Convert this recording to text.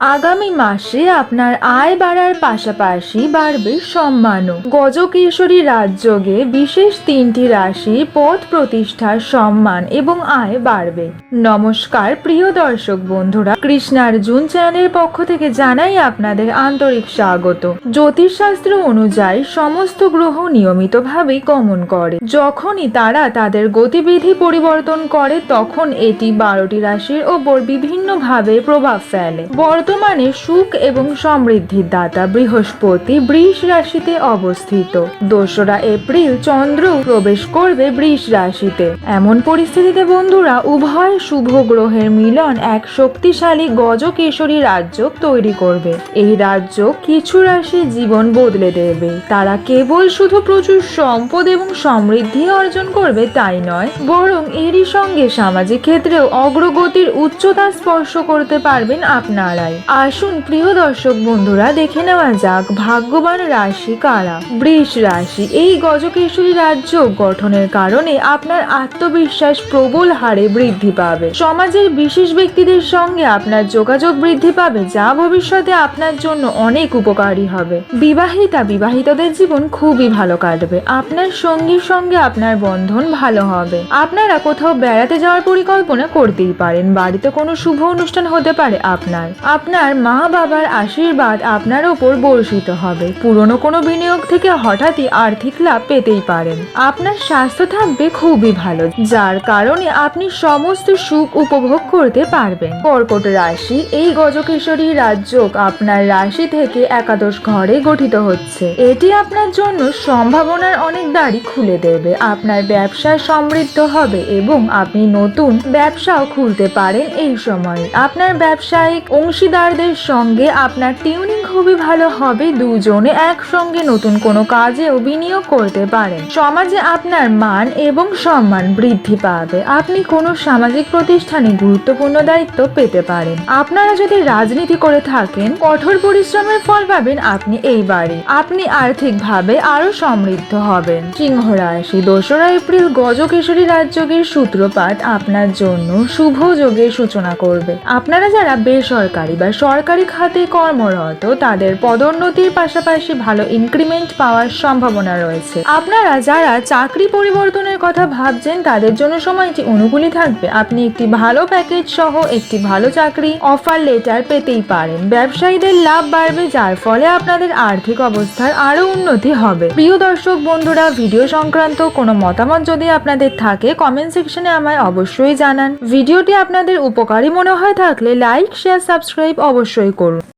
আগামী মাসে আপনার আয় বাড়ার পাশাপাশি বাড়বে সম্মানও। গজকেশরী রাজযোগে বিশেষ তিনটি রাশি পথ প্রতিষ্ঠার সম্মান এবং আয় বাড়বে। নমস্কার, প্রিয় দর্শক বন্ধুরা। কৃষ্ণার্জুন চ্যানেলের পক্ষ থেকে জানাই আপনাদের আন্তরিক স্বাগত। জ্যোতিষশাস্ত্র অনুযায়ী সমস্ত গ্রহ নিয়মিতভাবেই গমন করে। যখনই তারা তাদের গতিবিধি পরিবর্তন করে, তখন এটি বারোটি রাশির ওপর বিভিন্নভাবে প্রভাব ফেলে। বর্তমানে সুখ এবং সমৃদ্ধির দাতা বৃহস্পতি বৃষ রাশিতে অবস্থিত। দোসরা এপ্রিল চন্দ্র প্রবেশ করবে বৃষ রাশিতে। এমন পরিস্থিতিতে বন্ধুরা, উভয় শুভ গ্রহের মিলন এক শক্তিশালী গজকেশরী রাজ্য তৈরি করবে। এই রাজ্য কিছু রাশি জীবন বদলে দেবে। তারা কেবল শুধু প্রচুর সম্পদ এবং সমৃদ্ধি অর্জন করবে তাই নয়, বরং এরই সঙ্গে সামাজিক ক্ষেত্রেও অগ্রগতির উচ্চতা স্পর্শ করতে পারবেন আপনারাই। আসুন প্রিয় দর্শক বন্ধুরা, দেখে নেওয়া যাক ভাগ্যবান রাশি কারা। বৃষ রাশি, এই গজকেশরী রাজ্য গঠনের কারণে আপনার আত্মবিশ্বাস প্রবল হারে বৃদ্ধি পাবে। সমাজের বিশেষ ব্যক্তিদের সঙ্গে আপনার যোগাযোগ বৃদ্ধি পাবে, যা ভবিষ্যতে আপনার জন্য অনেক উপকারী হবে। বিবাহিতা বিবাহিতদের জীবন খুবই ভালো কাটবে। আপনার সঙ্গীর সঙ্গে আপনার বন্ধন ভালো হবে। আপনারা কোথাও বেড়াতে যাওয়ার পরিকল্পনা করতেই পারেন, বাড়িতে কোনো শুভ অনুষ্ঠান হতে পারে আপনার। আপনার মা বাবার আশীর্বাদ আপনার ওপর বর্ষিত হবে। পুরনো কোনো বিনিয়োগ থেকে হঠাৎই আর্থিক লাভ পেতেই পারেন। আপনার স্বাস্থ্য থাকবে খুবই ভালো, যার কারণে আপনি সমস্ত সুখ উপভোগ করতে পারবেন। কর্কট রাশি, এই গজকেশরী রাজ্য আপনার রাশি থেকে একাদশ ঘরে গঠিত হচ্ছে। এটি আপনার জন্য সম্ভাবনার অনেক দ্বারই খুলে দেবে। আপনার ব্যবসা সমৃদ্ধ হবে এবং আপনি নতুন ব্যবসাও খুলতে পারেন এই সময়। আপনার ব্যবসায়িক অংশীদারদের সঙ্গে আপনার টিউনিং খুবই ভালো হবে দুজনে একসঙ্গে নতুন কোনো কাজেও বিনিয়োগ করতে পারেন। সমাজে আপনার মান এবং সম্মান বৃদ্ধি পাবে। আপনি কোনো সামাজিক প্রতিষ্ঠানে গুরুত্বপূর্ণ দায়িত্ব পেতে পারেন। আপনারা যদি রাজনীতি করে থাকেন, কঠোর পরিশ্রমের ফল পাবেন আপনি এইবারে আপনি আর্থিকভাবে আরও সমৃদ্ধ হবেন। সিংহ রাশি, দোসরা এপ্রিল গজকেশরী রাজযোগের সূত্রপাত আপনার জন্য শুভ যোগের সূচনা করবে। আপনারা যারা বেসরকারি বা সরকারি খাতে কর্মরত তাদের পদোন্নতির পাশাপাশি ভালো ইনক্রিমেন্ট পাওয়ার সম্ভাবনা রয়েছে। আপনারা যারা চাকরি পরিবর্তনের কথা ভাবছেন, তাদের জন্য সময়টি অনুকূলই থাকবে। আপনি একটি ভালো প্যাকেজ সহ একটি ভালো চাকরি অফার লেটার পেতেই পারেন। ব্যবসায়ীদের লাভ বাড়বে, যার ফলে আপনাদের আর্থিক অবস্থার আরও উন্নতি হবে। প্রিয় দর্শক বন্ধুরা ভিডিও সংক্রান্ত কোনো মতামত যদি আপনাদের থাকে কমেন্ট সেকশনে আমায় অবশ্যই জানান। ভিডিওটি আপনাদের উপকারী মনে হয় থাকলে লাইক শেয়ার সাবস্ক্রাইব অবশ্যই করুন।